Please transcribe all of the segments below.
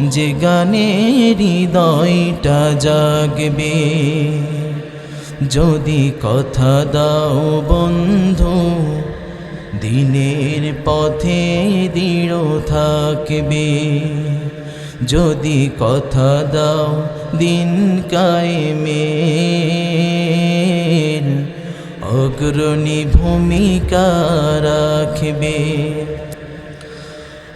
যে গানে হৃদয়টা জাগবে। যদি কথা দাও বন্ধু, দিনের পথে দৃঢ় থাকবে। যদি কথা দাও দিন কায়েমের, অগ্রণী ভূমিকা রাখবে।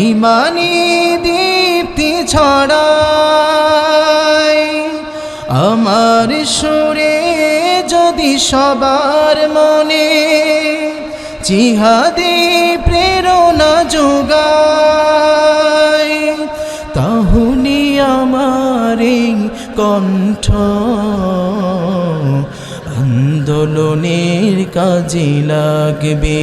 ইমানি দীপ্তি ছড়ায় আমার সুরে যদি সবার মনে জিহাদি প্রেরণা যোগায়, তাহলে আমার এই কণ্ঠ আন্দোলনের কাজে লাগবে।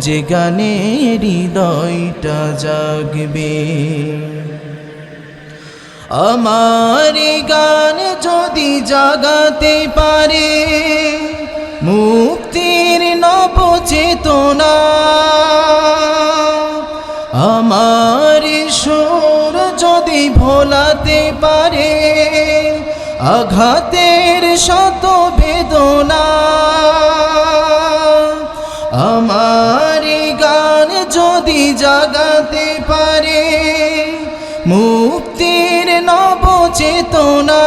যে গানে হৃদয়টা জাগবে। আমার গান যদি জাগাতে পারে, মুক্তির নবচেতনা। আমার সুর যদি ভোলাতে পারে, আঘাতের শত বেদনা। যদি জাগাতে পারে, মুক্তির নব চেতনা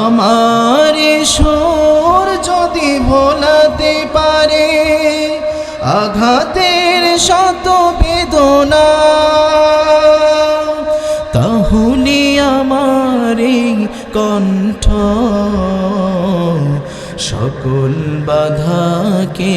আমার সুর যদি ভোলাতে পারে, আঘাতের শত বেদনা, তাহলে আমার কণ্ঠ সকল বাধাকে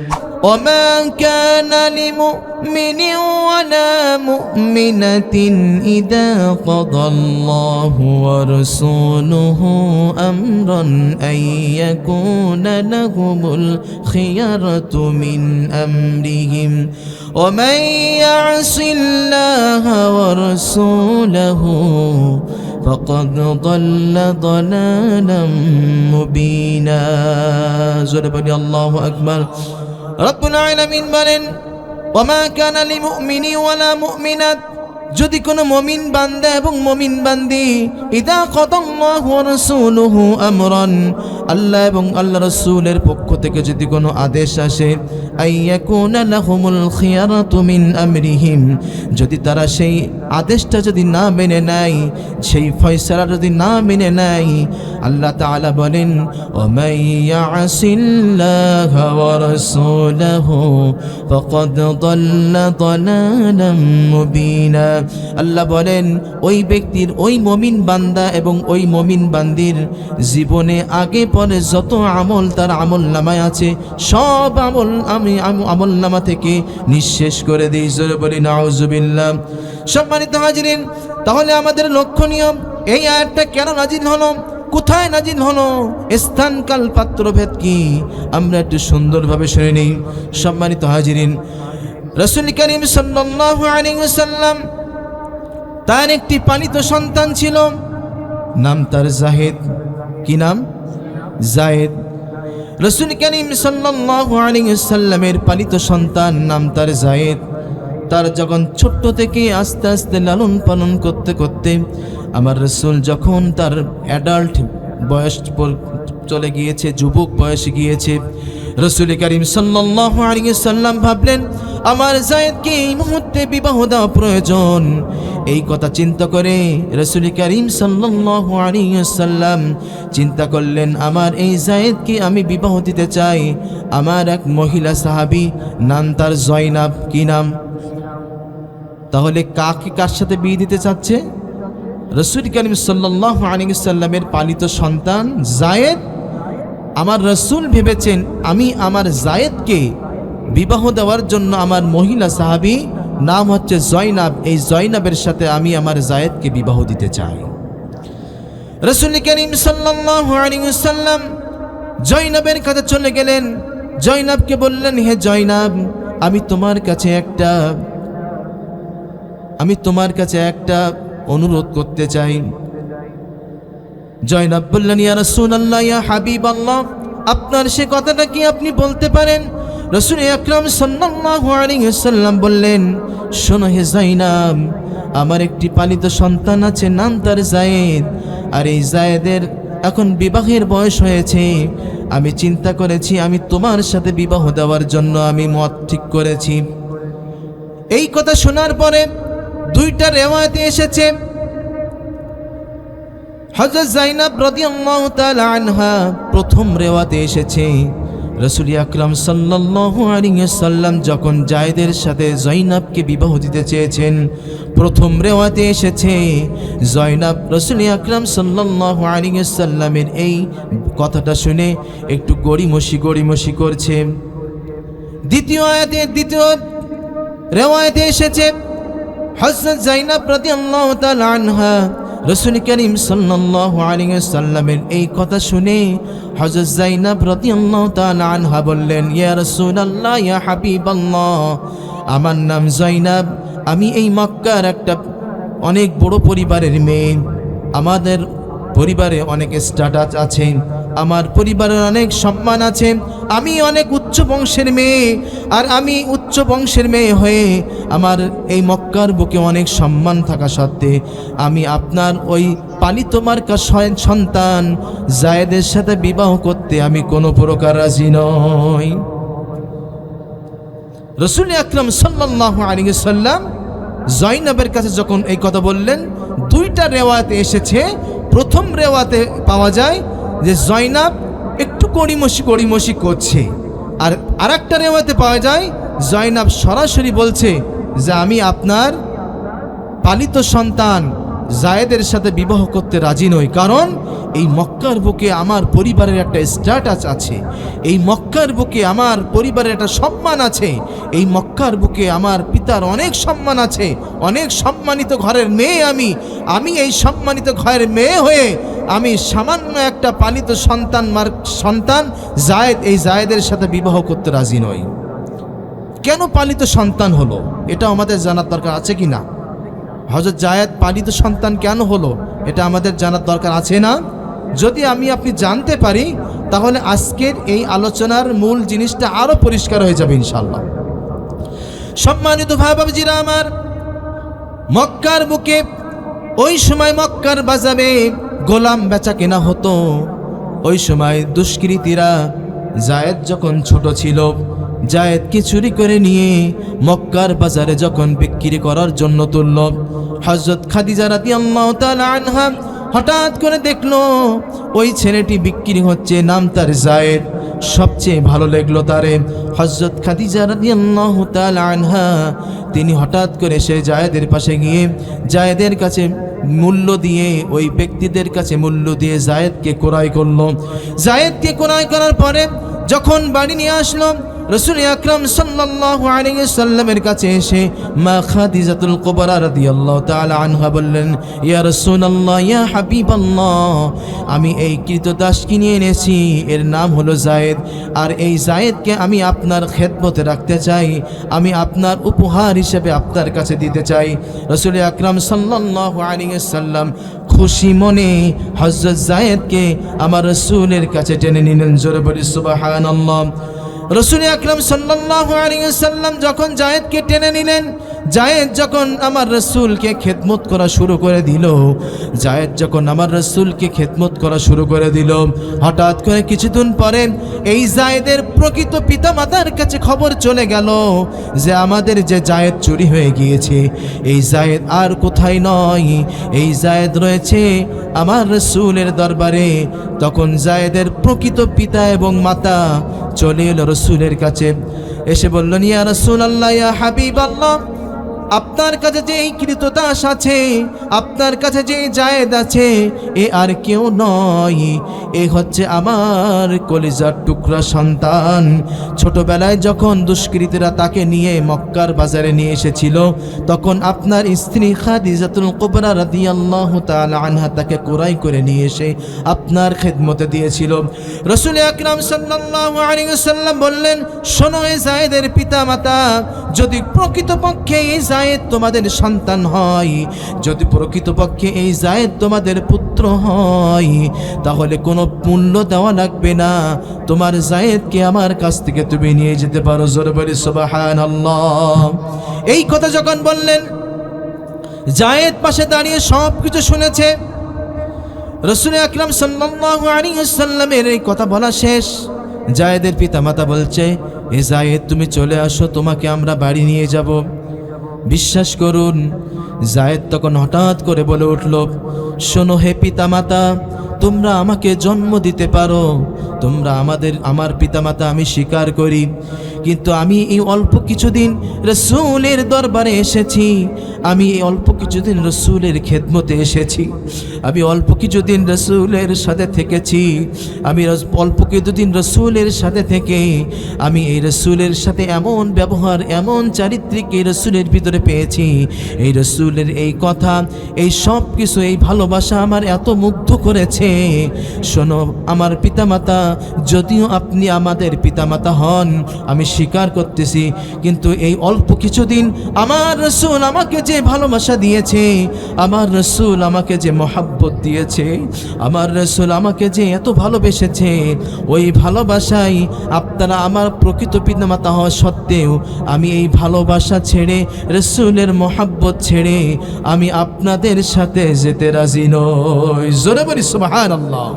وما كان لمؤمن ولا مؤمنة إذا قضى الله ورسوله أمرا أن يكون لهم الخيرة من أمرهم. ومن يعص الله ورسوله فقد ضل ضلالا مبينا. زربني الله أكبر. রব্বুল আলামিন বলেন ওমা কানা লিমুমিনি ওয়ালা মুমিনাত যদি কোনো মমিন বান্দা এবং মমিন বান্দি, ইদা রাসূলুহু আমরান আল্লাহ এবং আল্লাহ রাসূলের পক্ষ থেকে যদি কোনো আদেশ আসে যদি তারা সেই আদেশটা যদি না মেনে নেয়, সেই ফয়সালা যদি না মেনে নেয়, আল্লাহ তাআলা বলেন, ওমাই আল্লাহ বলেন, ওই ব্যক্তির ওই মমিন বান্দা এবং ওই মমিন বান্দির জীবনে আগে পরে যত আমল তার আমল নামায় আছে, সব আমল আমি আমল নামা থেকে নিঃশেষ করে দিই। জোরে বলি, নাউজুবিল্লাহ। সম্মানিত হাজিরিন, তাহলে আমাদের লক্ষণীয় এই আয়াতটা কেন নাজিল হলো? কোথায় নাজিল হলো? স্থান কাল পাত্রভেদ কি? আমরা একটু সুন্দরভাবে শুনে নিই। সম্মানিত হাজিরিন, রসুল করিম সাল্লাল্লাহু আলাইহি ওয়াসাল্লাম তার একটি পালিত সন্তান ছিল, নাম তার জাহেদ। কি নাম? জাহেদ। রসুল করিম ওয়াসাল্লামের পালিত সন্তান নাম তার জাহেদ। তার যখন ছোট্ট থেকে আস্তে আস্তে লালন পালন করতে করতে আমার রসুল যখন তার অ্যাডাল্ট বয়স চলে গিয়েছে, যুবক বয়সে গিয়েছে, রসুল করিম সাল্লাম ভাবলেন, আমার জায়েদকে এই মুহূর্তে বিবাহ দেওয়া প্রয়োজন। এই কথা চিন্তা করে রসুল করিম সাল্লাম চিন্তা করলেন, আমার এই জায়েদকে আমি বিবাহ দিতে চাই। আমার এক মহিলা সাহাবী, নাম তার জয়নাব। কি নাম? তাহলে কাকে কার সাথে বিয়ে দিতে চাচ্ছে? রসুল করিম সাল্লাহ আলিসাল্লামের পালিত সন্তান জায়েদ। আমার রসুল ভেবেছেন, আমি আমার জায়েদকে বিবাহ দেওয়ার জন্য আমার মহিলা সাহাবী নাম হচ্ছে জয়নাব। এই জয়নাবের সাথে আমি আমার জায়েদকে বিবাহ দিতে চাই। রসুল করিম আলিসাল্লাম জয়নাবের কাছে চলে গেলেন। জয়নাবকে বললেন, হে জয়নাব, আমি তোমার কাছে একটা, আমি তোমার কাছে একটা অনুরোধ করতে চাই। জয়নাব বললেন, ইয়া রাসূলুল্লাহ, ইয়া হাবিব আল্লাহ আপনার সে কথাটা কি আপনি বলতে পারেন? রসুল আকরাম আলাইহি বললেন, শোনো হে জাইনাম আমার একটি পালিত সন্তান আছে, নাম তার জায়েদ। আর এই জায়েদের এখন বিবাহের বয়স হয়েছে। আমি চিন্তা করেছি, আমি তোমার সাথে বিবাহ দেওয়ার জন্য আমি মত ঠিক করেছি। এই কথা শোনার পরে দুইটা রেওয়ায়তে এসেছে। হজরত জাইনাব রাদিয়াল্লাহু তাআলা আনহা প্রথম রেওয়াতে এসেছে। রসুল আকরাম সাল্লাল্লাহু আলাইহি সাল্লাম যখন জায়েদের সাথে জয়নাবকে বিবাহ দিতে চেয়েছেন, প্রথম রেওয়াতে এসেছে। জয়নাব রসুল আকরাম সাল্লাল্লাহু আলাইহি সাল্লামের এই কথাটা শুনে একটু গড়িমসি গড়িমসি করছে। দ্বিতীয় আয়াতে, দ্বিতীয় রেওয়ায়তে এসেছে হজরত জাইনাব রাদিয়াল্লাহু তাআলা আনহা রসুল করিম সাল্লামের এই কথা শুনে হযরত জাইনাব রাদিয়াল্লাহু তাআলা আনহা বললেন, ইয়া রাসূলুল্লাহ, ইয়া হাবিবাল্লাহ, আমার নাম জৈনাব আমি এই মক্কার একটা অনেক বড় পরিবারের মেয়ে। আমাদের পরিবারে অনেক স্ট্যাটাস আছে আমার পরিবারের অনেক সম্মান আছে। আমি অনেক উচ্চ বংশের মেয়ে, আর আমি উচ্চ বংশের মেয়ে হয়ে আমার এই মক্কার বুকে অনেক সম্মান থাকা সত্ত্বে আমি আপনার ওই পালিত মার্কা সয়- সন্তান জায়েদের সাথে বিবাহ করতে আমি কোনো প্রকার রাজি নই। রসুল আকরম সাল্লাহ আলী সাল্লাম জয়নবের কাছে যখন এই কথা বললেন, দুইটা রেওয়াতে এসেছে। প্রথম রেওয়াতে পাওয়া যায় যে জয়নাব একটু কড়িমসি কড়িমসি করছে। আর আরেকটা রেওয়াতে পাওয়া যায়, জয়নাব সরাসরি বলছে যে, আমি আপনার পালিত সন্তান জায়েদের সাথে বিবাহ করতে রাজি নই। কারণ এই মক্কার বুকে আমার পরিবারের একটা স্ট্যাটাস আছে। এই মক্কার বুকে আমার পরিবারের একটা সম্মান আছে। এই মক্কার বুকে আমার পিতার অনেক সম্মান আছে। অনেক সম্মানিত ঘরের মেয়ে আমি। আমি এই সম্মানিত ঘরের মেয়ে হয়ে আমি সামান্য একটা পালিত সন্তান মার সন্তান জায়েদ, এই জায়েদের সাথে বিবাহ করতে রাজি নই। কেন পালিত সন্তান হলো? এটা আমাদের জানার দরকার আছে কি না? হজরত জায়েদ পালিত সন্তান কেন হলো? এটা আমাদের জানার দরকার আছে না? যদি আমি আপনি জানতে পারি, তাহলে আজকের এই আলোচনার মূল জিনিসটা আরও পরিষ্কার হয়ে যাবে ইনশাল্লাহ সম্মানিত ভাই বাবজিরা আমার, মক্কার বুকে, ওই সময় মক্কার বাজারে গোলাম বেচা কেনা হতো। ওই সময় দুষ্কৃতীরা জায়েদ যখন ছোট ছিল জায়েদকে চুরি করে নিয়ে মক্কার বাজারে যখন বিক্রি করার জন্য তুলল হজরত খাদিজা রাতি আনহা হঠাৎ করে দেখল, ওই ছেলেটি বিক্রি হচ্ছে নাম তার জায়েদ। সবচেয়ে ভালো লাগল তারে হজরত খাদিজা রাদিয়াল্লাহু আনহা তিনি হঠাৎ করে সে জায়েদের পাশে গিয়ে জায়েদের কাছে মূল্য দিয়ে, ওই ব্যক্তিদের কাছে মূল্য দিয়ে জায়েদকে ক্রয় করল। জায়েদকে ক্রয় করার পরে যখন বাড়ি নিয়ে আসলো রসুল আকরাম সাল্লাল্লাহু আলাইহি সাল্লামের কাছে এসে মা খাদিজাতুল কুবরা রাদিয়াল্লাহু তাআলা আনহা বললেন, ইয়া রাসূলুল্লাহ, ইয়া হাবিবাল্লাহ, আমি এই কৃতদাস কিনে এনেছি। এর নাম হলো জায়েদ। আর এই জায়েদকে আমি আপনার খেদমতে রাখতে চাই। আমি আপনার উপহার হিসেবে আপনার কাছে দিতে চাই। রসুল আকরাম সাল্লাল্লাহু আলাইহি সাল্লাম খুশি মনে হযরত জায়েদকে আমার রসুলের কাছে টেনে নিলেন জোরে বলি, সুবহানাল্লাহ। রসুল আকরম সাল্লাহ আলী সাল্লাম যখন জায়েদকে টেনে নিলেন জায়েদ যখন আমার রসুলকে খেদমত করা শুরু করে দিল, জায়েদ যখন আমার রসুলকে খেদমত করা শুরু করে দিল, হঠাৎ করে কিছুদিন পরে এই জায়েদের প্রকৃত পিতামাতার কাছে খবর চলে গেল যে আমাদের যে জায়েদ চুরি হয়ে গিয়েছে, এই জায়েদ আর কোথায় নয়। এই জায়েদ রয়েছে আমার রসুলের দরবারে। তখন জায়েদের প্রকৃত পিতা এবং মাতা চলে এলো রসুলের কাছে। এসে বললেন, ইয়া রসুল আল্লাহ হাবিব আল্লাহ আপনার কাছে যে এই কৃতদাস আছে, আপনার কাছে যে জায়েদ আছে, এ আর কেউ নয়। এ হচ্ছে আমার কলিজার টুকরা সন্তান। ছোটবেলায় যখন দুষ্কৃতীরা তাকে নিয়ে মক্কার বাজারে নিয়ে এসেছিল, তখন আপনার স্ত্রী খাদিজাতুল কুবরা রাদিয়াল্লাহু তাআলা আনহা তাকে কোরাই করে নিয়ে এসে আপনার খেদমতে দিয়েছিল। রসুল আকরাম সাল্লাল্লাহু বললেন, শোনো এ জায়েদের পিতামাতা, যদি প্রকৃতপক্ষে এই জায়েদ তোমাদের সন্তান হয়। যদি প্রকৃতপক্ষে এই জায়েদ তোমাদের পুত্র হয়, তাহলে কোনো মূল্য দেওয়া লাগবে না। তোমার জায়েদকে আমার কাছ থেকে তুমি নিয়ে যেতে পারো। জোরে বলি, সুবহানাল্লাহ। এই কথা যখন বললেন, জায়েদ পাশে দাঁড়িয়ে সব কিছু শুনেছে। রসুল আকরাম সাল্লামের এই কথা বলা শেষ। জায়েদের পিতামাতা বলছে, এ জায়েদ, তুমি চলে আসো, তোমাকে আমরা বাড়ি নিয়ে যাব। বিশ্বাস করুন। জায়েদ তখন হঠাৎ করে বলে উঠল, শোনো হে পিতামাতা, তোমরা আমাকে জন্ম দিতে পারো তোমরা আমাদের, আমার পিতামাতা আমি স্বীকার করি। কিন্তু আমি এই অল্প কিছুদিন রসুলের দরবারে এসেছি। আমি এই অল্প কিছুদিন রসুলের খেদমতে এসেছি। আমি অল্প কিছুদিন রসুলের সাথে থেকেছি। আমি অল্প কিছুদিন রসুলের সাথে থেকে আমি এই রসুলের সাথে এমন ব্যবহার, এমন চারিত্রিক এই রসুলের ভিতরে পেয়েছি। এই রসুলের এই কথা, এই সব কিছু এই ভালোবাসা আমার এত মুগ্ধ করেছে। শোনো, আমার পিতামাতা যদিও আপনি আমাদের পিতামাতা হন, আমি স্বীকার করতেছি, কিন্তু এই অল্প কিছুদিন আমার রসুল আমাকে যে ভালোবাসা দিয়েছে, আমার রসুল আমাকে যে মহাব্বত দিয়েছে, আমার রসুল আমাকে যে এত ভালোবেসেছে, ওই ভালোবাসাই আপনারা আমার প্রকৃত পিতামাতা হওয়া সত্ত্বেও আমি এই ভালোবাসা ছেড়ে, রসুলের মহাব্বত ছেড়ে আমি আপনাদের সাথে যেতে রাজি নই। জোরে বলি সুবাহান আল্লাহ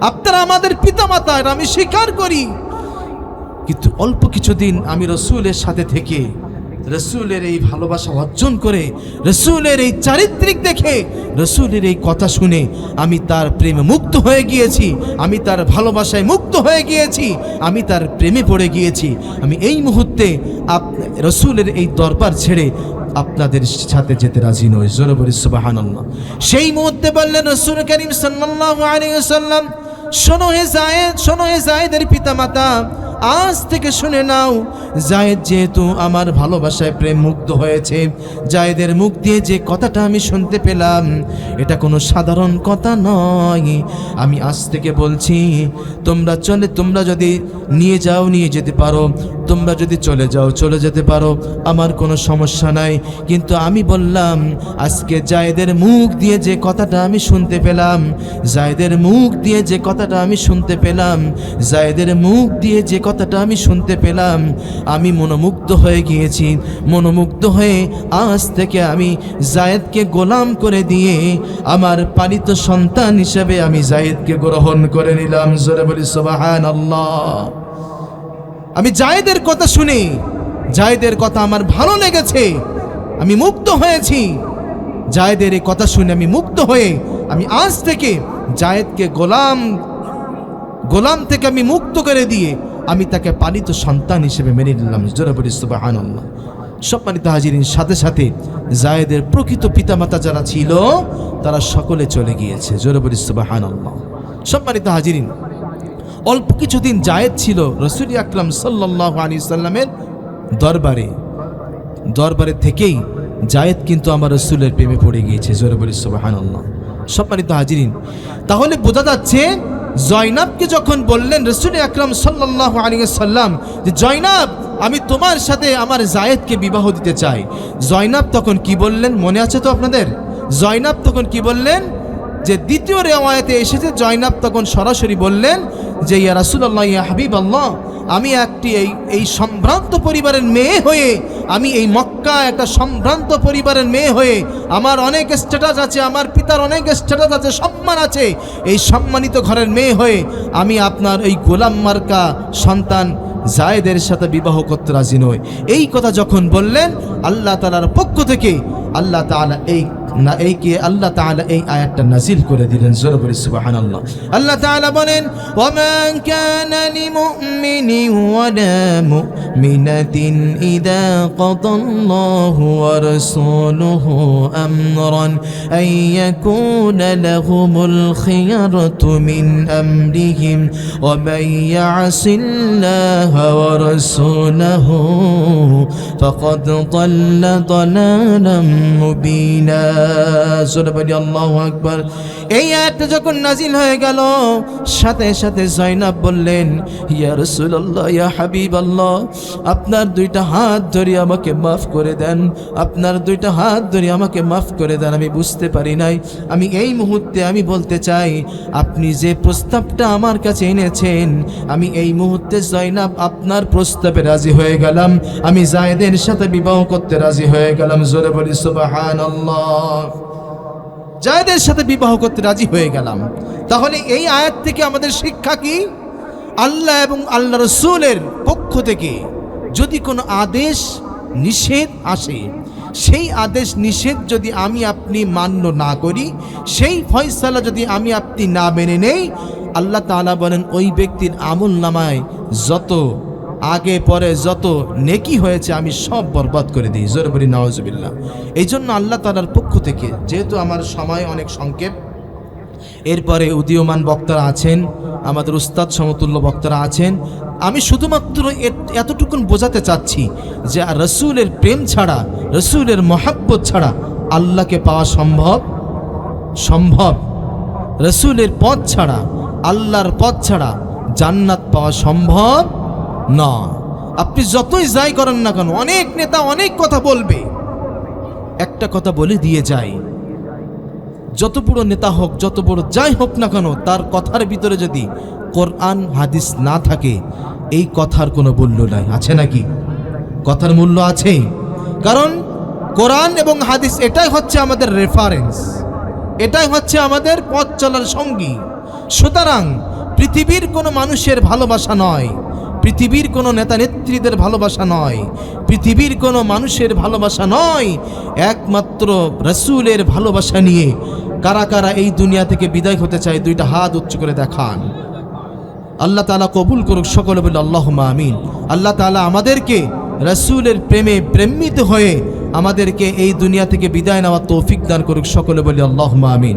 আপনারা আমাদের পিতামাতা আমি স্বীকার করি। কিন্তু অল্প কিছুদিন আমি রসুলের সাথে থেকে রসুলের এই ভালোবাসা অর্জন করে, রসুলের এই চারিত্রিক দেখে, রসুলের এই কথা শুনে আমি তার প্রেমে মুক্ত হয়ে গিয়েছি, আমি তার ভালোবাসায় মুক্ত হয়ে গিয়েছি, আমি তার প্রেমে পড়ে গিয়েছি। আমি এই মুহূর্তে আপ রসুলের এই দরবার ছেড়ে আপনাদের সাথে যেতে রাজি নই। জোরে বলি সেই মুহূর্তে বললেন রসুল করিম সাল্লাল্লাহু আলাইহি ওয়াসাল্লাম শোনো হে জায়েদ শোনো হে জায়েদের পিতামাতা আজ থেকে শুনে নাও, জায়েদ যেহেতু আমার ভালোবাসায় প্রেম মুগ্ধ হয়েছে, জায়েদের মুখ দিয়ে যে কথাটা আমি শুনতে পেলাম, এটা কোনো সাধারণ কথা নয়। আমি আজ থেকে বলছি, তোমরা চলে, তোমরা যদি নিয়ে যাও, নিয়ে যেতে পারো। তোমরা যদি চলে যাও, চলে যেতে পারো। আমার কোনো সমস্যা নাই। কিন্তু আমি বললাম, আজকে জায়েদের মুখ দিয়ে যে কথাটা আমি শুনতে পেলাম, জায়েদের মুখ দিয়ে যে কথাটা আমি শুনতে পেলাম, জায়েদের মুখ দিয়ে যে কথাটা আমি শুনতে পেলাম। আমি মনোমুগ্ধ হয়ে গিয়েছি। মনোমুগ্ধ হয়ে আজ থেকে আমি জায়েদকে গোলাম করে দিয়ে আমার পালিত সন্তান হিসেবে আমি জায়েদকে গ্রহণ করে নিলাম। জোরে বলি সোবাহান আল্লাহ আমি জায়েদের কথা শুনে। জায়েদের কথা আমার ভালো লেগেছে। আমি মুক্ত হয়েছি। জায়েদের এই কথা শুনে আমি মুক্ত হয়ে আমি আজ থেকে জায়েদকে গোলাম গোলাম থেকে আমি মুক্ত করে দিয়ে আমি তাকে পালিত সন্তান হিসেবে মেনে নিলাম জোরে বলি সুবাহান সম্মানিত হাজিরিন, সাথে সাথে জায়েদের প্রকৃত পিতামাতা যারা ছিল, তারা সকলে চলে গিয়েছে জোরে বলি সুবাহান সম্মানিত হাজিরিন, অল্প কিছুদিন জায়েদ ছিল রসুল আকরাম সাল্লাহ আলী সাল্লামের দরবারে। দরবারে থেকেই জায়েদ কিন্তু আমার রসুলের প্রেমে পড়ে গিয়েছে জোরে বলি সুবাহান সম্মানিত হাজিরিন, তাহলে বোঝা যাচ্ছে জয়নাবকে যখন বললেন, রসুল আকরাম সাল্লাহ সাল্লাম যে জয়নাব, আমি তোমার সাথে আমার জায়েদকে বিবাহ দিতে চাই। জয়নাব তখন কি বললেন? মনে আছে তো আপনাদের? জয়নাব তখন কি বললেন? যে দ্বিতীয় রেওয়ায়তে এসেছে, জয়নাব তখন সরাসরি বললেন যে, ইয়া রাসুল্লাহ ইয়া হাবিব আল্লাহ আমি একটি এই এই সম্ভ্রান্ত পরিবারের মেয়ে হয়ে, আমি এই মক্কা একটা সম্ভ্রান্ত পরিবারের মেয়ে হয়ে, আমার অনেক স্ট্যাটাস আছে, আমার পিতার অনেক স্ট্যাটাস আছে, সম্মান আছে। এই সম্মানিত ঘরের মেয়ে হয়ে, আমি আপনার এই গোলাম মার্কা সন্তান জায়েদের সাথে বিবাহ করতে রাজি নই। এই কথা যখন বললেন, আল্লাহ তালার পক্ষ থেকে আল্লাহ তাআলা এই না এই কে আল্লাহ তাআলা এই আয়াতটা নাজিল করে দিলেন জোরে বলি সুবহানাল্লাহ আল্লাহ তাআলা বলেন ওয়ামা কানা লিমুমিনিন ওয়ালা মুমিনাতিন ইযা কাদাল্লাহু ওয়া রাসূলুহু আমরান আন ইয়াকুনা লাহুমুল খিয়ারাতু মিন আমরিহিম ওয়া মান ইয়াসিল্লাহা ওয়া রাসূলুহু ফাকাদ ضل ضلالا মুবিনা। জোরে আল্লাহু আকবার। এই আয়াতটা যখন নাজিল হয়ে গেল, সাথে সাথে জয়নাব বললেন, ইয়া রাসূলুল্লাহ, ইয়া হাবিবাল্লাহ, আপনার দুইটা হাত ধরে আমাকে মাফ করে দেন। আপনার দুইটা হাত ধরে আমাকে মাফ করে দেন। আমি বুঝতে পারি নাই। আমি এই মুহূর্তে আমি বলতে চাই, আপনি যে প্রস্তাবটা আমার কাছে এনেছেন, আমি এই মুহূর্তে জয়নাব আপনার প্রস্তাবে রাজি হয়ে গেলাম। আমি জায়েদের সাথে বিবাহ করতে রাজি হয়ে গেলাম। জোরে বলি জায়েদের সাথে বিবাহ করতে রাজি হয়ে গেলাম, তাহলে এই আয়াত থেকে আমাদের শিক্ষা কি? আল্লাহ এবং আল্লাহ রসুলের পক্ষ থেকে যদি কোনো আদেশ নিষেধ আসে, সেই আদেশ নিষেধ যদি আমি আপনি মান্য না করি, সেই ফয়সালা যদি আমি আপনি না মেনে নেই, আল্লাহ তালা বলেন, ওই ব্যক্তির আমল নামায় যত আগে, পরে যত নেকি হয়েছে আমি সব বরবাদ করে দিই। জোর বলি নওয়াজবিল্লা এই জন্য আল্লাহ তালার পক্ষ থেকে, যেহেতু আমার সময় অনেক সংক্ষেপ, এরপরে উদীয়মান বক্তারা আছেন, আমাদের উস্তাদ সমতুল্য বক্তারা আছেন, আমি শুধুমাত্র এতটুকুন বোঝাতে চাচ্ছি যে রসুলের প্রেম ছাড়া, রসুলের মহাব্বত ছাড়া আল্লাহকে পাওয়া সম্ভব? সম্ভব। রসুলের পথ ছাড়া, আল্লাহর পথ ছাড়া জান্নাত পাওয়া সম্ভব? না, আপনি যতই যাই করেন না কেন, অনেক নেতা অনেক কথা বলবে। একটা কথা বলে দিয়ে যায় যত বড় নেতা হোক, যত বড় যাই হোক না কেন, তার কথার ভিতরে যদি কোরআন, হাদিস না থাকে, এই কথার কোনো মূল্য নাই। আছে নাকি? কথার মূল্য আছে। কারণ কোরআন এবং হাদিস এটাই হচ্ছে আমাদের রেফারেন্স এটাই হচ্ছে আমাদের পথ চলার সঙ্গী। সুতরাং পৃথিবীর কোনো মানুষের ভালোবাসা নয়। পৃথিবীর কোনো নেতা নেত্রীদের ভালোবাসা নয়। পৃথিবীর কোনো মানুষের ভালোবাসা নয়। একমাত্র রসুলের ভালোবাসা নিয়ে কারা কারা এই দুনিয়া থেকে বিদায় হতে চায় দুইটা হাত উচ্চ করে দেখান। আল্লাহ তালা কবুল করুক সকলে বলে আল্লাহ আমিন। আল্লাহ তালা আমাদেরকে রসুলের প্রেমে প্রেমিত হয়ে আমাদেরকে এই দুনিয়া থেকে বিদায় নেওয়া তৌফিক দান করুক সকলে বলে আল্লাহ আমিন।